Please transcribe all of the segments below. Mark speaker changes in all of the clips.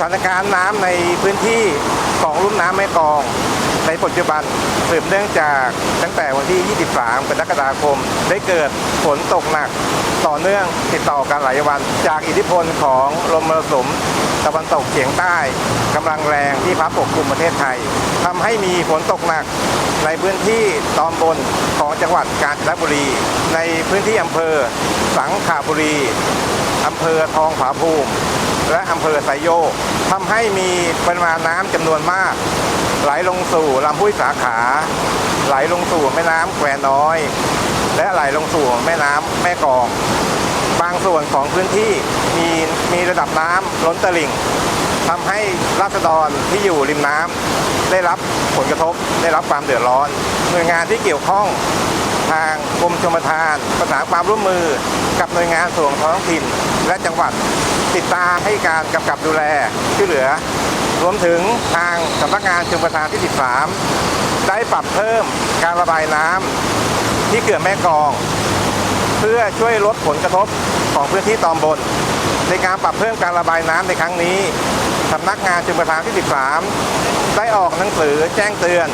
Speaker 1: ถานการณ์น้ำในพื้นที่ของลุ่มน้ำแม่กองในปัจจุบันสืบเนื่องจากตั้งแต่วันที่ 23 กรกฎาคม ได้เกิดฝนตกหนัก ต่อเนื่องติดต่อกันหลายวัน จากอิทธิพลของลมมรสุมตะวันตกเฉียงใต้กำลังแรงที่พัดปกคลุมประเทศไทยทำให้มีฝนตกหนักในพื้นที่ตอนบนของจังหวัดกาญจนบุรี ในพื้นที่อำเภอสังขบุรีอำเภอทองผาภูมิ และอำเภอไซโยกทำให้มีปริมาณน้ำจำนวนมาก ไหลลงสู่ลำห้วยสาขา ไหลลงสู่แม่น้ำแควน้อย และไหลลงสู่แม่น้ำแม่กอง บางส่วนของพื้นที่มีมีระดับน้ำล้นตลิ่งทำให้ราษฎรที่อยู่ริมน้ำได้รับผลกระทบได้รับความเดือดร้อน หน่วยงานที่เกี่ยวข้องทางกรมชลประทานประสานความร่วมมือกับหน่วยงานส่วนท้องถิ่น และจังหวัด ติดตามให้การกำกับดูแลช่วยเหลือ รวมถึงทางสำนักงานชลประทานที่ 13 ได้ปรับเพิ่มการระบายน้ำที่เขื่อนแม่กอง เพื่อช่วยลดผลกระทบของพื้นที่ตอนบน ในการปรับเพิ่มการระบายน้ำในครั้งนี้สำนักงานชลประทานที่ 13 ได้ออกหนังสือแจ้งเตือน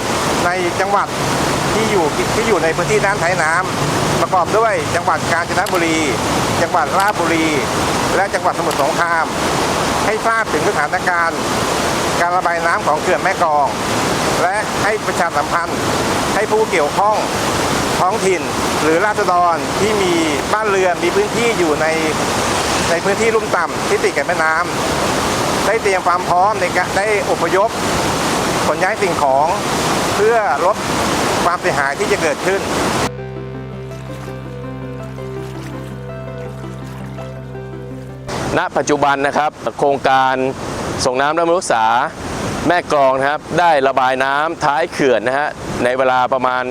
Speaker 1: ในจังหวัด ที่อยู่ที่อยู่ในพื้นที่ด้านท้ายน้ำประกอบด้วยจังหวัดกาญจนบุรี จังหวัดราชบุรี และจังหวัดสมุทรสงคราม ให้ทราบถึงสถานการณ์ การระบายน้ำของเขื่อนแม่กอง และให้ประชาสัมพันธ์ให้ผู้เกี่ยวข้องท้องถิ่นหรือราษฎรที่มีบ้านเรือนมีพื้นที่อยู่ในในพื้นที่ลุ่มต่ำที่ติดกับแม่น้ำได้เตรียมความพร้อมในการได้อพยพขนย้ายสิ่งของเพื่อลด ความเสียหายที่จะเกิดขึ้น
Speaker 2: ณ ปัจจุบันนะครับ โครงการส่งน้ำและบำรุงรักษาแม่กรองนะครับ ได้ระบายน้ำท้ายเขื่อนนะฮะในเวลาประมาณ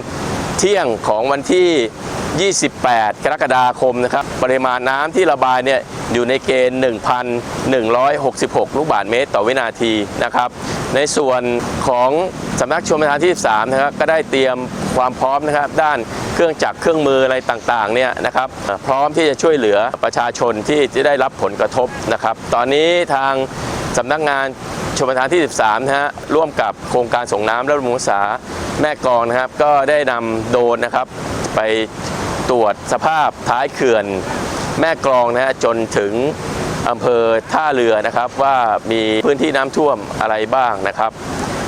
Speaker 2: เที่ยงของวันที่ 28 กรกฎาคมนะครับ ปริมาณน้ำที่ระบายเนี่ยอยู่ในเกณฑ์ 1,166 ลูกบาศก์เมตรต่อวินาทีนะครับ ในส่วนของสำนักชมประทานที่ 13 นะครับ ก็ได้เตรียมความพร้อมนะครับ ด้านเครื่องจักรเครื่องมืออะไรต่างๆเนี่ยนะครับ พร้อมที่จะช่วยเหลือประชาชนที่จะได้รับผลกระทบนะครับ ตอนนี้ทางสำนักงานชมประทานที่ 13 นะฮะ ร่วมกับโครงการส่งน้ำและบำรุงรักษาแม่กองนะครับ ก็ได้นำโดนนะครับ ไปตรวจสภาพท้ายเขื่อนแม่กลองนะฮะจนถึงอำเภอท่าเรือนะครับว่ามีพื้นที่น้ำท่วมอะไรบ้างนะครับ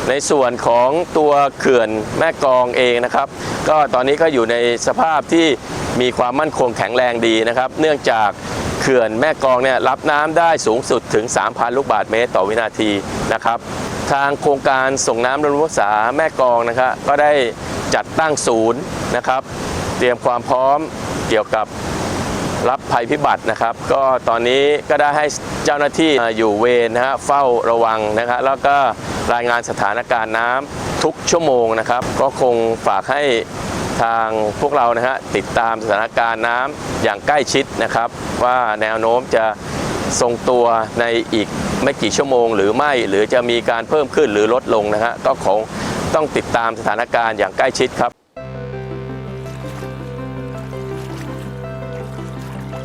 Speaker 2: ในส่วนของตัวเขื่อนแม่กลองเองนะครับ ก็ตอนนี้ก็อยู่ในสภาพที่มีความมั่นคงแข็งแรงดีนะครับ เนื่องจากเขื่อนแม่กองเนี่ยรับน้ำได้สูงสุดถึง 3,000 ลูกบาศก์เมตรต่อวินาทีนะครับ ทางโครงการส่งน้ำบำรุงรักษาแม่กองนะครับก็ได้จัดตั้งศูนย์นะครับ เตรียมความพร้อมเกี่ยวกับรับภัยพิบัตินะครับ ก็ตอนนี้ก็ได้ให้เจ้าหน้าที่อยู่เวรนะฮะเฝ้าระวังนะครับแล้วก็รายงานสถานการณ์น้ำทุกชั่วโมงนะครับ ก็คงฝากให้ทางพวกเรานะฮะติดตามสถานการณ์น้ำอย่างใกล้ชิดนะครับ ว่าแนวโน้มจะทรงตัวในอีกไม่กี่ชั่วโมง หรือไม่หรือจะมีการเพิ่มขึ้นหรือลดลงนะฮะก็คงต้องติดตามสถานการณ์อย่างใกล้ชิดครับ